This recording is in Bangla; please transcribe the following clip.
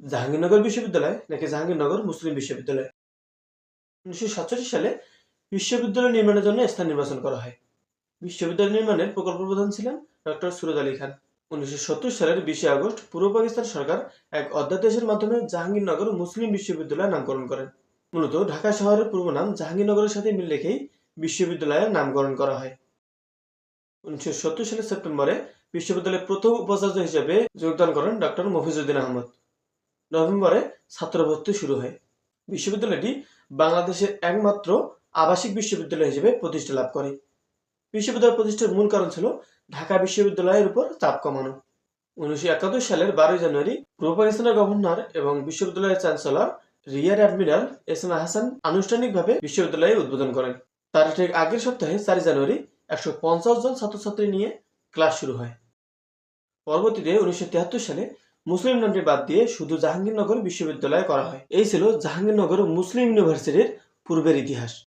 জাহাঙ্গীরনগর বিশ্ববিদ্যালয় নাকি জাহাঙ্গীরনগর মুসলিম বিশ্ববিদ্যালয়? উনিশশো সাতষট্টি সালে বিশ্ববিদ্যালয় নির্মাণের জন্য স্থান নির্বাচন করা হয়। বিশ্ববিদ্যালয় নির্মাণের প্রকল্প প্রধান ছিলেন ডক্টর সুরজ আলী খান। উনিশশো সত্তর সালের বিশে আগস্ট পূর্ব পাকিস্তান সরকার এক অধ্যাদেশের মাধ্যমে জাহাঙ্গীরনগর মুসলিম বিশ্ববিদ্যালয় নামকরণ করেন। মূলত ঢাকা শহরের পূর্ব নাম জাহাঙ্গীরনগরের সাথে মিল রেখেই বিশ্ববিদ্যালয়ের নামকরণ করা হয়। উনিশশো সত্তর সালের সেপ্টেম্বরে বিশ্ববিদ্যালয়ের প্রথম উপাচার্য হিসেবে যোগদান করেন ডক্টর মফিজুদ্দিন আহমদ। নভেম্বরে ছাত্র ভর্তি শুরু হয়। বিশ্ববিদ্যালয়টি বাংলাদেশের একমাত্র আবাসিক বিশ্ববিদ্যালয় হিসেবে প্রতিষ্ঠা লাভ করে। বিশ্ববিদ্যালয় প্রতিষ্ঠার মূল কারণ ছিল ঢাকা বিশ্ববিদ্যালয়ের উপর চাপ কমানো। উনিশশো একাত্তর সালের বারোই জানুয়ারি পূর্ব পাকিস্তানের গভর্নর এবং বিশ্ববিদ্যালয়ের chancellor rear admiral S M Hasan আনুষ্ঠানিকভাবে বিশ্ববিদ্যালয়ে উদ্বোধন করেন। তার ঠিক আগের সপ্তাহে চারই জানুয়ারি একশো পঞ্চাশ জন ছাত্রছাত্রী নিয়ে ক্লাস শুরু হয়। পরবর্তীতে উনিশশো তিয়াত্তর সালে মুসলিম নামটি বাদ দিয়ে শুধু জাহাঙ্গীরনগর বিশ্ববিদ্যালয় করা হয়। এই ছিল জাহাঙ্গীরনগর মুসলিম ইউনিভার্সিটির পূর্বের ইতিহাস।